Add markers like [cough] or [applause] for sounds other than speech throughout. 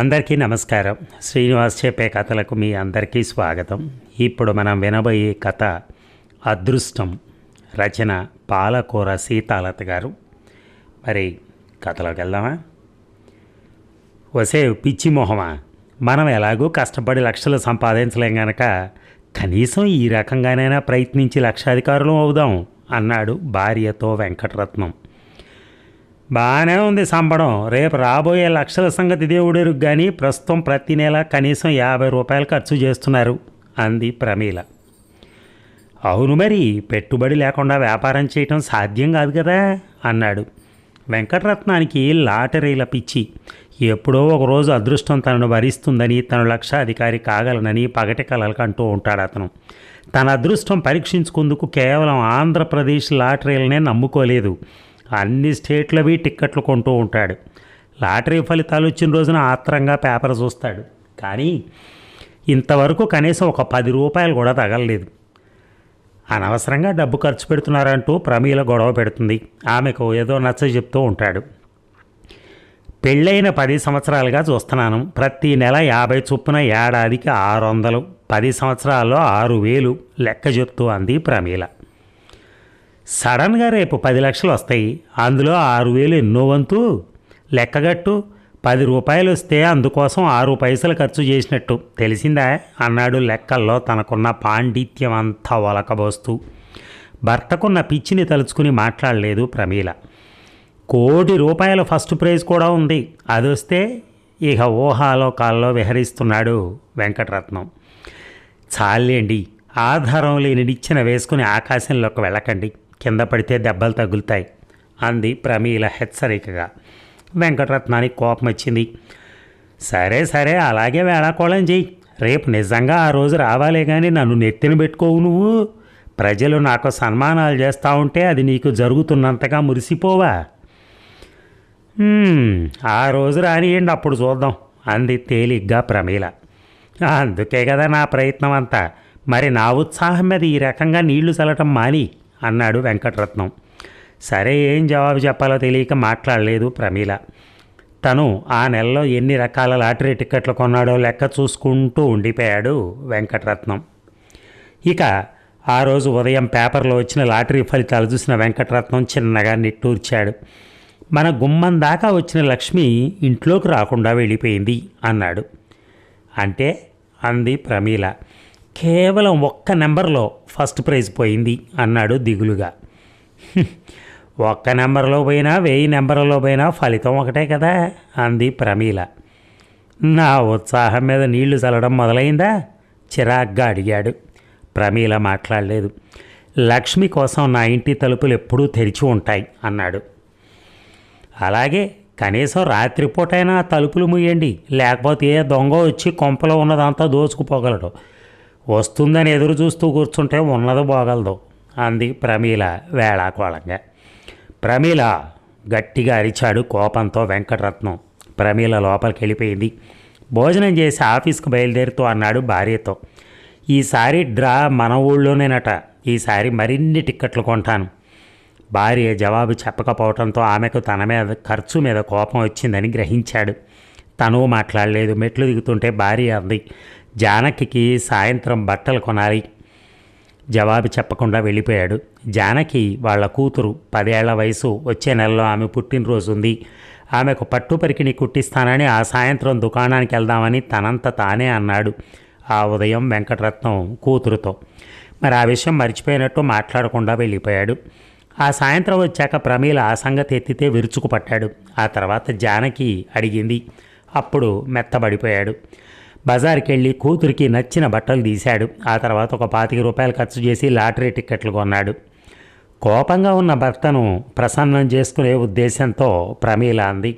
అందరికీ నమస్కారం. శ్రీనివాస్ చెప్పే కథలకు మీ అందరికీ స్వాగతం. ఇప్పుడు మనం వినబోయే కథ అదృష్టం రచన పాలకూర సీతాలత గారు. మరి కథలోకి వెళ్దామా? వసే పిచ్చి మొహమా? మనం ఎలాగూ కష్టపడి లక్షలు సంపాదించలేం గనక కనీసం ఈ రకంగానైనా ప్రయత్నించి లక్షాధికారులు అవుదాం అన్నాడు భార్యతో వెంకటరత్నం. బాగానే ఉంది సంబడం. రేపు రాబోయే లక్షల సంగతి దేవుడెరుగు కానీ ప్రస్తుతం ప్రతి నెల కనీసం యాభై రూపాయలు ఖర్చు చేస్తున్నారు అంది ప్రమీల. అవును మరి పెట్టుబడి లేకుండా వ్యాపారం చేయటం సాధ్యం కాదు కదా అన్నాడు. వెంకటరత్నానికి లాటరీల పిచ్చి. ఎప్పుడో ఒకరోజు అదృష్టం తనను భరిస్తుందని తను లక్షాధికారి కాగలనని పగటి కలలు కంటూ ఉంటాడు అతను. తన అదృష్టం పరీక్షించుకుందుకు కేవలం ఆంధ్రప్రదేశ్ లాటరీలనే నమ్ముకోలేదు. అన్ని స్టేట్లవి టిక్కెట్లు కొంటూ ఉంటాడు. లాటరీ ఫలితాలు వచ్చిన రోజున ఆత్రంగా పేపర్ చూస్తాడు. కానీ ఇంతవరకు కనీసం ఒక పది రూపాయలు కూడా తగలలేదు. అనవసరంగా డబ్బు ఖర్చు పెడుతున్నారంటూ ప్రమీల గొడవ పెడుతుంది. ఆమెకు ఏదో నచ్చ చెప్తూ ఉంటాడు. పెళ్ళైన పది సంవత్సరాలుగా చూస్తున్నాను. ప్రతి నెల యాభై చొప్పున ఏడాదికి ఆరు వందలు పది సంవత్సరాల్లో ఆరు వేలు లెక్క చెప్తూ అంది ప్రమీల. సడన్గా రేపు పది లక్షలు వస్తాయి. అందులో ఆరు వేలు ఎన్నో వంతు లెక్కగట్టు. పది రూపాయలు వస్తే అందుకోసం ఆరు పైసలు ఖర్చు చేసినట్టు. తెలిసిందా? అన్నాడు లెక్కల్లో తనకున్న పాండిత్యం అంతా ఒలకబోస్తూ. భర్తకున్న పిచ్చిని తలుచుకుని మాట్లాడలేదు ప్రమీల. కోటి రూపాయల ఫస్ట్ ప్రైజ్ కూడా ఉంది. అది వస్తే ఇక ఊహాలోకాల్లో విహరిస్తున్నాడు వెంకటరత్నం. చాలేండి ఆధారం లేని నిచ్చెన వేసుకుని ఆకాశంలోకి వెళ్ళకండి. కింద పడితే దెబ్బలు తగులుతాయి అంది ప్రమీల హెచ్చరికగా. వెంకటరత్నానికి కోపం వచ్చింది. సరే సరే అలాగే వేళాకోళం చెయ్యి. రేపు నిజంగా ఆ రోజు రావాలే కానీ నన్ను నెత్తిన పెట్టుకోవు నువ్వు. ప్రజలు నాకు సన్మానాలు చేస్తూ ఉంటే అది నీకు జరుగుతున్నంతగా మురిసిపోవా? ఆ రోజు రానియండి అప్పుడు చూద్దాం అంది తేలిగ్గా ప్రమీల. అందుకే కదా నా ప్రయత్నం అంతా. మరి నా ఉత్సాహం మీద ఈ రకంగా నీళ్ళు చల్లటం మాని. అన్నాడు వెంకటరత్నం. సరే ఏం జవాబు చెప్పాలో తెలియక మాట్లాడలేదు ప్రమీల. తను ఆ నెలలో ఎన్ని రకాల లాటరీ టిక్కెట్లు కొన్నాడో లెక్క చూసుకుంటూ ఉండిపోయాడు వెంకటరత్నం. ఇక ఆ రోజు ఉదయం పేపర్లో వచ్చిన లాటరీ ఫలితాలు చూసిన వెంకటరత్నం చిన్నగా నిట్టూర్చాడు. మన గుమ్మం దాకా వచ్చిన లక్ష్మి ఇంట్లోకి రాకుండా వెళ్ళిపోయింది అన్నాడు. అంటే అంది ప్రమీల. కేవలం ఒక్క నెంబర్లో ఫస్ట్ ప్రైజ్ పోయింది అన్నాడు దిగులుగా. [laughs] ఒక్క నెంబర్లో పోయినా వెయ్యి నెంబర్లో పోయినా ఫలితం ఒకటే కదా అంది ప్రమీల. నా ఉత్సాహం మీద నీళ్ళు చల్లడం మొదలైందా? చిరాగ్గా అడిగాడు. ప్రమీల మాట్లాడలేదు. లక్ష్మి కోసం నా ఇంటి తలుపులు ఎప్పుడూ తెరిచి ఉంటాయి అన్నాడు. అలాగే కనీసం రాత్రిపూటైనా తలుపులు ముయ్యండి లేకపోతే ఏ దొంగ వచ్చి కొంపలో ఉన్నదంతా దోచుకుపోగలడు. వస్తుందని ఎదురు చూస్తూ కూర్చుంటే ఉన్నది బోగలదు అంది ప్రమీల వేళాకోళంగా. ప్రమీల గట్టిగా అరిచాడు కోపంతో వెంకటరత్నం. ప్రమీల లోపలికి వెళ్ళిపోయింది భోజనం చేసి ఆఫీస్కి బయలుదేరుతూ అన్నాడు భార్యతో. ఈసారి డ్రా మన ఊళ్ళోనేనట ఈసారి మరిన్ని టిక్కెట్లు కొంటాను. భార్య జవాబు చెప్పకపోవడంతో ఆమెకు తన మీద ఖర్చు మీద కోపం వచ్చిందని గ్రహించాడు. తను మాట్లాడలేదు. మెట్లు దిగుతుంటే భార్య అంది జానకికి సాయంత్రం బట్టలు కొనాలి జవాబు చెప్పకుండా వెళ్ళిపోయాడు. జానకి వాళ్ళ కూతురు పదేళ్ళ వయసు వచ్చే నెలలో ఆమె పుట్టినరోజు ఉంది. ఆమెకు పట్టు పరికిణి కుట్టిస్తానని ఆ సాయంత్రం దుకాణానికి వెళ్దామని తనంత తానే అన్నాడు ఆ ఉదయం వెంకటరత్నం కూతురుతో. మరి ఆ విషయం మర్చిపోయినట్టు మాట్లాడకుండా వెళ్ళిపోయాడు. ఆ సాయంత్రం వచ్చాక ప్రమీల ఆ సంగతి ఎత్తితే విరుచుకుపట్టాడు. ఆ తర్వాత జానకి అడిగింది. అప్పుడు మెత్తబడిపోయాడు. బజార్కెళ్ళి కూతురికి నచ్చిన బట్టలు తీశాడు. ఆ తర్వాత ఒక పాతిక రూపాయలు ఖర్చు చేసి లాటరీ టిక్కెట్లు కొన్నాడు. కోపంగా ఉన్న భర్తను ప్రసన్నం చేసుకునే ఉద్దేశంతో ప్రమీల అంది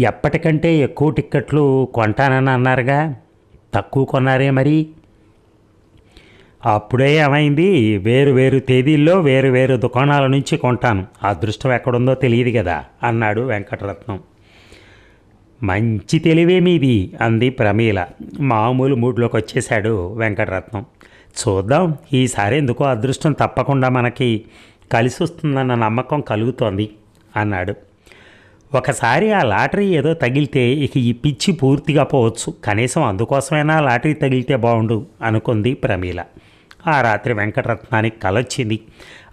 ఎప్పటికంటే ఎక్కువ టిక్కెట్లు కొంటానని అన్నారుగా. తక్కువ కొన్నారే మరి. అప్పుడే ఏమైంది? వేరు వేరు తేదీల్లో వేరు వేరు దుకాణాల నుంచి కొంటాను. అదృష్టం ఎక్కడుందో తెలియదు కదా అన్నాడు వెంకటరత్నం. మంచి తెలివే మీది అంది ప్రమీల. మామూలు మూడ్లోకి వచ్చేశాడు వెంకటరత్నం. చూద్దాం ఈసారి ఎందుకో అదృష్టం తప్పకుండా మనకి కలిసి వస్తుందన్న నమ్మకం కలుగుతోంది అన్నాడు. ఒకసారి ఆ లాటరీ ఏదో తగిలితే ఇక ఈ పిచ్చి పూర్తిగా పోవచ్చు. కనీసం అందుకోసమైనా లాటరీ తగిలితే బాగుండు అనుకుంది ప్రమీల. ఆ రాత్రి వెంకటరత్నానికి కలొచ్చింది.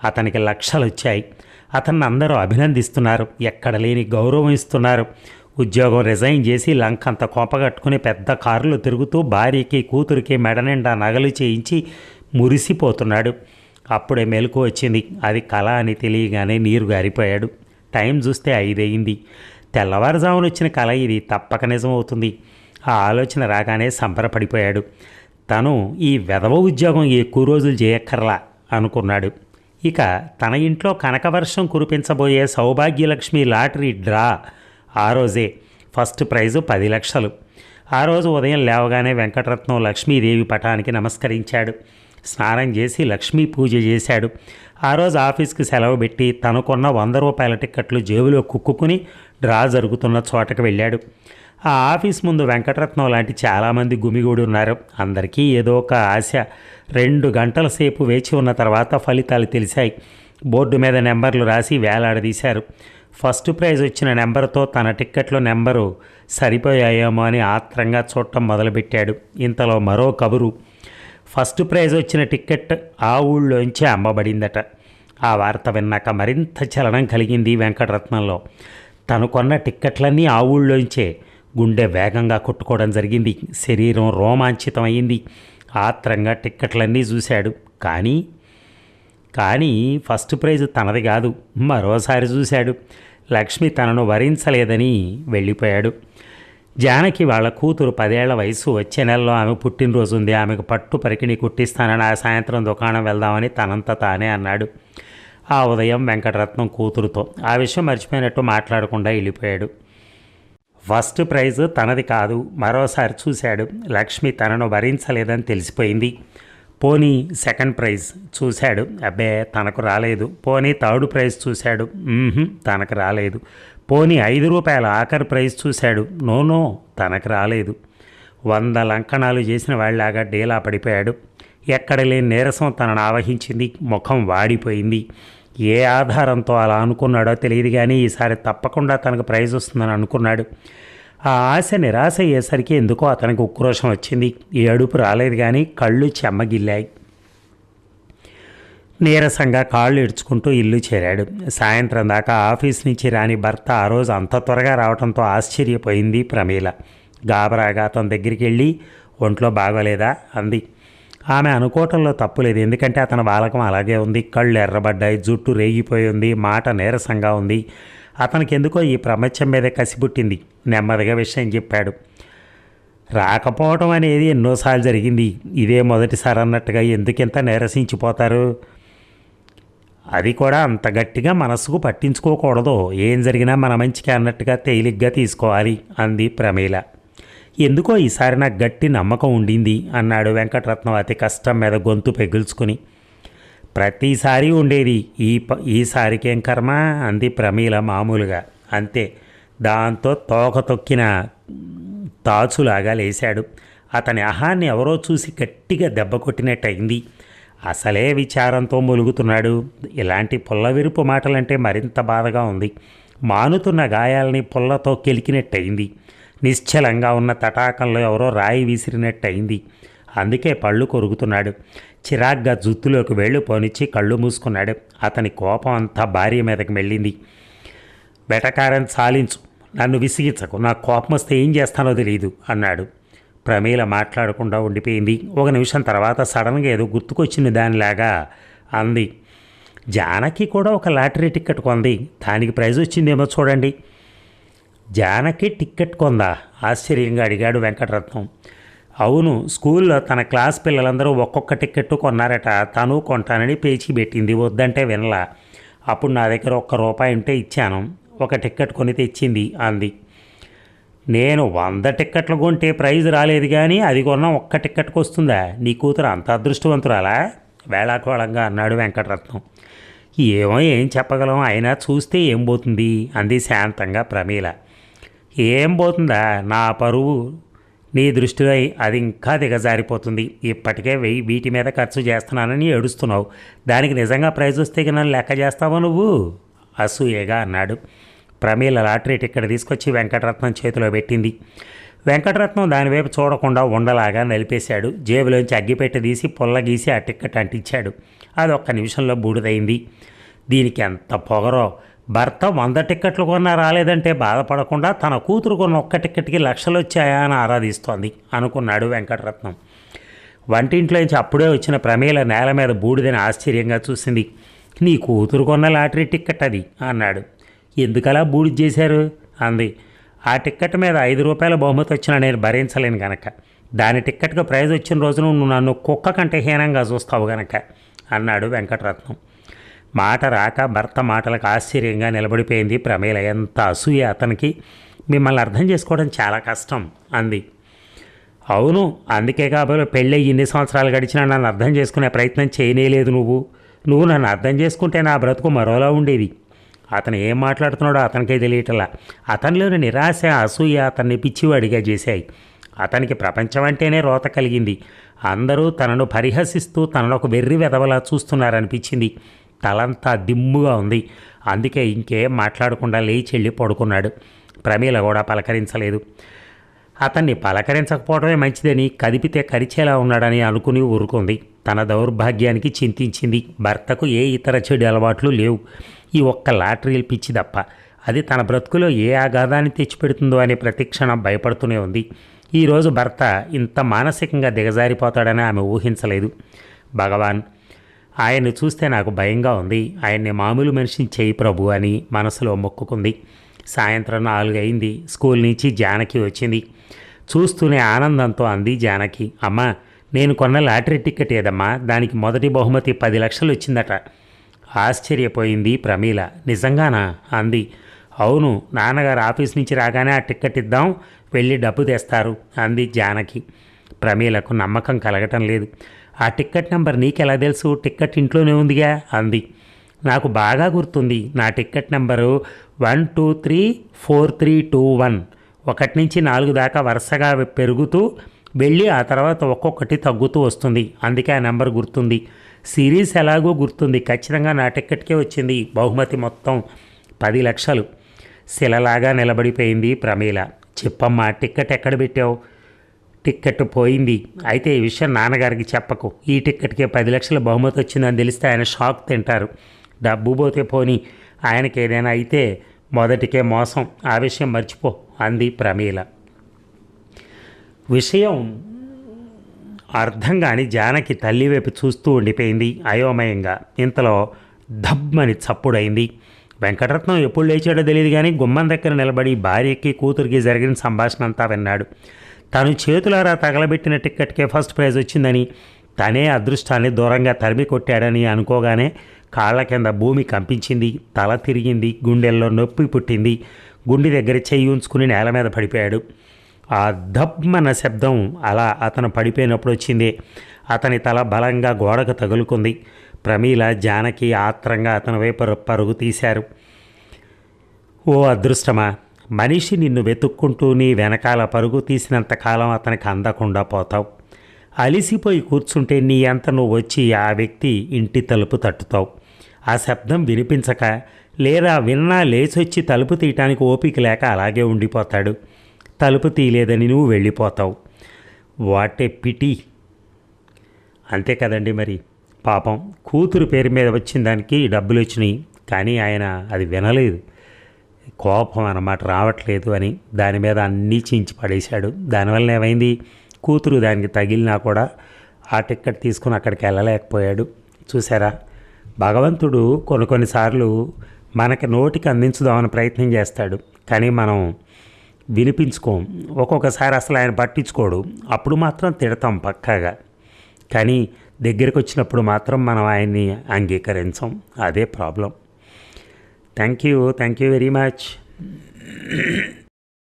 అతనికి లక్షలు వచ్చాయి అతన్ని అందరూ అభినందిస్తున్నారు. ఎక్కడ లేని గౌరవం ఇస్తున్నారు. ఉద్యోగం రిజైన్ చేసి లంకంత కొంపగట్టుకుని పెద్ద కారులో తిరుగుతూ భార్యకి కూతురికి మెడ నిండా నగలు చేయించి మురిసిపోతున్నాడు. అప్పుడే మెలకు వచ్చింది. అది కళ అని తెలియగానే నీరు గారిపోయాడు. టైం చూస్తే ఐదయింది. తెల్లవారుజామున వచ్చిన కళ ఇది తప్పక నిజమవుతుంది. ఆ ఆలోచన రాగానే సంబరపడిపోయాడు. తను ఈ వెధవ ఉద్యోగం ఎక్కువ రోజులు చేయక్కర్లా అనుకున్నాడు. ఇక తన ఇంట్లో కనకవర్షం కురిపించబోయే సౌభాగ్యలక్ష్మి లాటరీ డ్రా ఆ రోజే. ఫస్ట్ ప్రైజు పది లక్షలు. ఆ రోజు ఉదయం లేవగానే వెంకటరత్నం లక్ష్మీదేవి పటానికి నమస్కరించాడు. స్నానం చేసి లక్ష్మీ పూజ చేశాడు. ఆ రోజు ఆఫీస్కి సెలవు పెట్టి తనకున్న వంద రూపాయల టిక్కెట్లు జేబులో కుక్కుని డ్రా జరుగుతున్న చోటకు వెళ్ళాడు. ఆ ఆఫీస్ ముందు వెంకటరత్నం లాంటి చాలామంది గుమిగూడి ఉన్నారు. అందరికీ ఏదో ఒక ఆశ. రెండు గంటల సేపు వేచి ఉన్న తర్వాత ఫలితాలు తెలిసాయి. బోర్డు మీద నెంబర్లు రాసి వేలాడదీశారు. ఫస్ట్ ప్రైజ్ వచ్చిన నెంబర్తో తన టిక్కెట్లో నెంబరు సరిపోయాయేమో అని ఆత్రంగా చూడటం మొదలుపెట్టాడు. ఇంతలో మరో కబురు ఫస్ట్ ప్రైజ్ వచ్చిన టిక్కెట్ ఆ ఊళ్ళోంచి అమ్మబడిందట. ఆ వార్త విన్నాక మరింత చలనం కలిగింది వెంకటరత్నంలో. తను కొన్న టిక్కెట్లన్నీ ఆ ఊళ్ళోంచే గుండె వేగంగా కొట్టుకోవడం జరిగింది. శరీరం రోమాంచితమైంది ఆత్రంగా టిక్కెట్లన్నీ చూశాడు. కానీ కానీ ఫస్ట్ ప్రైజ్ తనది కాదు మరోసారి చూశాడు. లక్ష్మి తనను వరించలేదని వెళ్ళిపోయాడు. జానకి వాళ్ళ కూతురు పదేళ్ళ వయసు వచ్చే నెలలో ఆమె పుట్టినరోజు ఉంది. ఆమెకు పట్టు పరికిణి కుట్టిస్తానని ఆ సాయంత్రం దుకాణం వెళ్దామని తనంత తానే అన్నాడు. ఆ ఉదయం వెంకటరత్నం కూతురుతో. ఆ విషయం మర్చిపోయినట్టు మాట్లాడకుండా వెళ్ళిపోయాడు. ఫస్ట్ ప్రైజ్ తనది కాదు. మరోసారి చూశాడు. లక్ష్మి తనను భరించలేదని తెలిసిపోయింది. పోనీ సెకండ్ ప్రైజ్ చూశాడు. అబ్బే తనకు రాలేదు. పోనీ థర్డ్ ప్రైజ్ చూశాడు. తనకు రాలేదు. పోనీ ఐదు రూపాయల ఆఖరి ప్రైజ్ చూశాడు. నో నో తనకు రాలేదు. వంద లంకణాలు చేసిన వాళ్ళలాగా డేలా పడిపోయాడు. ఎక్కడ లేని నీరసం తనను ఆవహించింది. ముఖం వాడిపోయింది. ఏ ఆధారంతో అలా అనుకున్నాడో తెలియదు కానీ ఈసారి తప్పకుండా తనకు ప్రైజ్ వస్తుందని అనుకున్నాడు. ఆ ఆశ నిరాశ అయ్యేసరికి ఎందుకో అతనికి ఉక్రోషం వచ్చింది. ఏడుపు అడుపు రాలేదు కానీ కళ్ళు చెమ్మగిల్లాయి. నీరసంగా కాళ్ళు ఇడ్చుకుంటూ ఇల్లు చేరాడు. సాయంత్రం దాకా ఆఫీస్ నుంచి రాని భర్త ఆ రోజు అంత త్వరగా రావడంతో ఆశ్చర్యపోయింది ప్రమీల. గాబరాగా అతని దగ్గరికి వెళ్ళి ఒంట్లో బాగోలేదా? అంది. ఆమె అనుకోవటంలో తప్పులేదు ఎందుకంటే అతని బాలకం అలాగే ఉంది. కళ్ళు ఎర్రబడ్డాయి జుట్టు రేగిపోయి ఉంది మాట నీరసంగా ఉంది. అతనికి ఎందుకో ఈ ప్రపంచం మీదే కసిపుట్టింది. నెమ్మదిగా విషయం చెప్పాడు. రాకపోవడం అనేది ఎన్నోసార్లు జరిగింది. ఇదే మొదటిసారి అన్నట్టుగా ఎందుకింత నీరసించిపోతారు? అది కూడా అంత గట్టిగా మనసుకు పట్టించుకోకూడదు. ఏం జరిగినా మన మంచికి అన్నట్టుగా తేలిగ్గా తీసుకోవాలి అంది ప్రమీల. ఎందుకో ఈసారి నాకు గట్టి నమ్మకం ఉండింది అన్నాడు వెంకటరత్నం అతి కష్టం మీద గొంతు పెగుల్చుకుని. ప్రతిసారి ఉండేది. ఈ ప ఈసారికేం కర్మ? అంది ప్రమీల మామూలుగా. అంతే. దాంతో తోక తొక్కిన తాచులాగా లేశాడు. అతని అహాన్ని ఎవరో చూసి గట్టిగా దెబ్బ కొట్టినట్టయింది. అసలే విచారంతో ములుగుతున్నాడు. ఇలాంటి పుల్లవిరుపు మాటలంటే మరింత బాధగా ఉంది. మానుతున్న గాయాలని పుల్లతో కెలికినట్టయింది. నిశ్చలంగా ఉన్న తటాకంలో ఎవరో రాయి విసిరినట్టయింది. అందుకే పళ్ళు కొరుకుతున్నాడు. చిరాగ్గా జుత్తులోకి వెళ్ళి పోనిచ్చి కళ్ళు మూసుకున్నాడు. అతని కోపం అంతా భార్య మీదకి వెళ్ళింది వెటకారం సాలించు నన్ను విసిగించకు. నా కోపం వస్తే ఏం చేస్తానో తెలియదు అన్నాడు. ప్రమీల మాట్లాడకుండా ఉండిపోయింది. ఒక నిమిషం తర్వాత సడన్గా ఏదో గుర్తుకొచ్చింది దానిలాగా అంది. జానకి కూడా ఒక లాటరీ టికెట్ కొంది. దానికి ప్రైజ్ వచ్చిందేమో చూడండి. జానకి టిక్కెట్ కొందా? ఆశ్చర్యంగా అడిగాడు వెంకటరత్నం. అవును స్కూల్లో తన క్లాస్ పిల్లలందరూ ఒక్కొక్క టిక్కెట్టు కొన్నారట. తను కొంటానని పేచి పెట్టింది. వద్దంటే వినలా. అప్పుడు నా దగ్గర ఒక్క రూపాయి ఉంటే ఇచ్చాను. ఒక టిక్కెట్ కొని తెచ్చింది అంది. నేను వంద టిక్కెట్లు కొంటే ప్రైజ్ రాలేదు కానీ అది కొన్న ఒక్క టిక్కెట్కి వస్తుందా? నీ కూతురు అంత అదృష్టవంతురాలా? వేళాకోళంగా అన్నాడు వెంకటరత్నం. ఏమో ఏం చెప్పగలం. అయినా చూస్తే ఏం పోతుంది? అంది శాంతంగా ప్రమీల. ఏం పోతుందా? నా పరువు నీ దృష్టిలో అది ఇంకా దిగజారిపోతుంది. ఇప్పటికే వెయ్యి వీటి మీద ఖర్చు చేస్తున్నానని ఏడుస్తున్నావు. దానికి నిజంగా ప్రైజ్ వస్తే నన్ను లెక్క చేస్తావా నువ్వు? అసూయగా అన్నాడు. ప్రమీల లాటరీ ఇక్కడ తీసుకొచ్చి వెంకటరత్నం చేతిలో పెట్టింది. వెంకటరత్నం దానివైపు చూడకుండా ఉండలాగా నలిపేశాడు. జేబులోంచి అగ్గిపెట్టె తీసి పొల్ల గీసి ఆ టిక్కెట్ అంటించాడు. అది ఒక్క నిమిషంలో బూడిదైంది దీనికి ఎంత పొగరో భర్త వంద టిక్కెట్లు కొన్నా రాలేదంటే బాధపడకుండా తన కూతురు కొన్న ఒక్క టిక్కెట్కి లక్షలు వచ్చాయా అని ఆరాధిస్తోంది అనుకున్నాడు వెంకటరత్నం. వంటింట్లోంచి అప్పుడే వచ్చిన ప్రమేల నేల మీద బూడిదని ఆశ్చర్యంగా చూసింది. నీ కూతురు కొన్న లాటరీ టిక్కెట్ అది అన్నాడు. ఎందుకలా బూడిద చేశారు? అంది. ఆ టిక్కెట్ మీద ఐదు రూపాయల బహుమతి వచ్చినా నేను భరించలేను గనక. దాని టిక్కెట్కి ప్రైజ్ వచ్చిన రోజున నువ్వు నన్ను కుక్క కంటే హీనంగా చూస్తావు గనక అన్నాడు వెంకటరత్నం. మాట రాక భర్త మాటలకు ఆశ్చర్యంగా నిలబడిపోయింది ప్రమేల. ఎంత అసూయ అతనికి. మిమ్మల్ని అర్థం చేసుకోవడం చాలా కష్టం అంది. అవును అందుకే కాబట్టి పెళ్ళి ఇన్ని సంవత్సరాలు గడిచినా నన్ను అర్థం చేసుకునే ప్రయత్నం చేయనేలేదు నువ్వు. నువ్వు నన్ను అర్థం చేసుకుంటే నా బ్రతుకు మరోలా ఉండేది. అతను ఏం మాట్లాడుతున్నాడో అతనికే తెలియటలా. అతనిలోని నిరాశ అసూయ అతన్ని పిచ్చివాడిగా చేశాయి. అతనికి ప్రపంచం అంటేనే రోత కలిగింది. అందరూ తనను పరిహసిస్తూ తనను ఒక వెర్రి వెదవలా చూస్తున్నారనిపించింది. తలంతా దిమ్ముగా ఉంది. అందుకే ఇంకేం మాట్లాడకుండా లేచి వెళ్ళి పడుకున్నాడు. ప్రమీల కూడా పలకరించలేదు. అతన్ని పలకరించకపోవడమే మంచిదని కదిపితే కరిచేలా ఉన్నాడని అనుకుని ఊరుకుంది. తన దౌర్భాగ్యానికి చింతించింది. భర్తకు ఏ ఇతర చెడు అలవాట్లు లేవు. ఈ ఒక్క లాటరీలు పిచ్చి తప్ప. అది తన బ్రతుకులో ఏ ఆఘాతాన్ని తెచ్చిపెడుతుందో అనే ప్రతిక్షణం భయపడుతూనే ఉంది. ఈరోజు భర్త ఇంత మానసికంగా దిగజారిపోతాడని ఆమె ఊహించలేదు. భగవాన్ ఆయన్ని చూస్తే నాకు భయంగా ఉంది. ఆయన్ని మామూలు మనిషిని చేయి ప్రభు అని మనసులో మొక్కుకుంది. సాయంత్రం నాలుగు అయింది స్కూల్ నుంచి జానకి వచ్చింది. చూస్తూనే ఆనందంతో అంది జానకి. అమ్మ నేను కొన్న లాటరీ టికెట్ ఏదమ్మా? దానికి మొదటి బహుమతి పది లక్షలు వచ్చిందట. ఆశ్చర్యపోయింది ప్రమీల. నిజంగానా? అంది. అవును నాన్నగారు ఆఫీస్ నుంచి రాగానే ఆ టికెట్ ఇద్దాం వెళ్ళి డబ్బు తెస్తారు అంది జానకి. ప్రమీలకు నమ్మకం కలగటం లేదు. ఆ టిక్కెట్ నెంబర్ నీకెలా తెలుసు? టిక్కెట్ ఇంట్లోనే ఉందిగా అంది. నాకు బాగా గుర్తుంది నా ticket number one two three four three two one. ఒకటి నుంచి నాలుగు దాకా వరుసగా పెరుగుతూ వెళ్ళి ఆ తర్వాత ఒక్కొక్కటి తగ్గుతూ వస్తుంది. అందుకే ఆ నెంబర్ గుర్తుంది. సిరీస్ ఎలాగో గుర్తుంది. ఖచ్చితంగా నా టిక్కెట్కే వచ్చింది. బహుమతి మొత్తం పది లక్షలు. శిలలాగా నిలబడిపోయింది ప్రమీల. చెప్పమ్మా టిక్కెట్ ఎక్కడ పెట్టావు? టిక్కెట్ పోయింది. అయితే ఈ విషయం నాన్నగారికి చెప్పకు. ఈ టిక్కెట్కే పది లక్షల బహుమతి వచ్చిందని తెలిస్తే ఆయన షాక్ తింటారు. డబ్బు పోతే పోని ఆయనకి ఏదైనా అయితే మొదటికే మోసం. ఆ విషయం మర్చిపో అంది ప్రమీల. విషయం అర్థం కాని జానకి తల్లి వైపు చూస్తూ ఉండిపోయింది అయోమయంగా. ఇంతలో ధబ్బని చప్పుడైంది. వెంకటరత్నం ఎప్పుడు లేచాడో తెలియదు కానీ గుమ్మం దగ్గర నిలబడి భార్యకి కూతురికి జరిగిన సంభాషణ అంతా విన్నాడు. తను చేతులారా తగలబెట్టిన టిక్కెట్కే ఫస్ట్ ప్రైజ్ వచ్చిందని తనే అదృష్టాన్ని దూరంగా తరిమి కొట్టాడని అనుకోగానే కాళ్ళ కింద భూమి కంపించింది తల తిరిగింది గుండెల్లో నొప్పి పుట్టింది గుండె దగ్గర చెయ్యి ఉంచుకుని నేల మీద పడిపోయాడు. ఆ దబ్బన శబ్దం అలా అతను పడిపోయినప్పుడు వచ్చింది. అతని తల బలంగా గోడకు తగులుకుంది. ప్రమీల జానకి ఆత్రంగా అతని వైపు పరుగు తీశారు. ఓ అదృష్టమా! మనిషి నిన్ను వెతుక్కుంటూ నీ వెనకాల పరుగు తీసినంత కాలం అతనికి అందకుండా పోతావు. అలిసిపోయి కూర్చుంటే నీ అంత నువ్వు వచ్చి ఆ వ్యక్తి ఇంటి తలుపు తట్టుతావు. ఆ శబ్దం వినిపించక లేదా విన్నా లేచొచ్చి తలుపు తీయటానికి ఓపిక లేక అలాగే ఉండిపోతాడు. తలుపు తీయలేదని నువ్వు వెళ్ళిపోతావు. What a pity. అంతే కదండి మరి. పాపం కూతురు పేరు మీద వచ్చిన దానికి డబ్బులు వచ్చినాయి కానీ ఆయన అది వినలేదు. కోపం అన్నమాట రావట్లేదు అని దాని మీద అన్నీ చించి పడేశాడు. దానివల్ల ఏమైంది? కూతురు దానికి తగిలినా కూడా ఆ టిక్కెట్ తీసుకుని అక్కడికి వెళ్ళలేకపోయాడు. చూసారా భగవంతుడు కొన్ని కొన్నిసార్లు మనకి నోటికి అందించుదామని ప్రయత్నం చేస్తాడు. కానీ మనం వినిపించుకోం. ఒక్కొక్కసారి అసలు ఆయన పట్టించుకోడు. అప్పుడు మాత్రం తిడతాం పక్కాగా. కానీ దగ్గరికి వచ్చినప్పుడు మాత్రం మనం ఆయన్ని అంగీకరించాం. అదే problem. Thank you thank you very much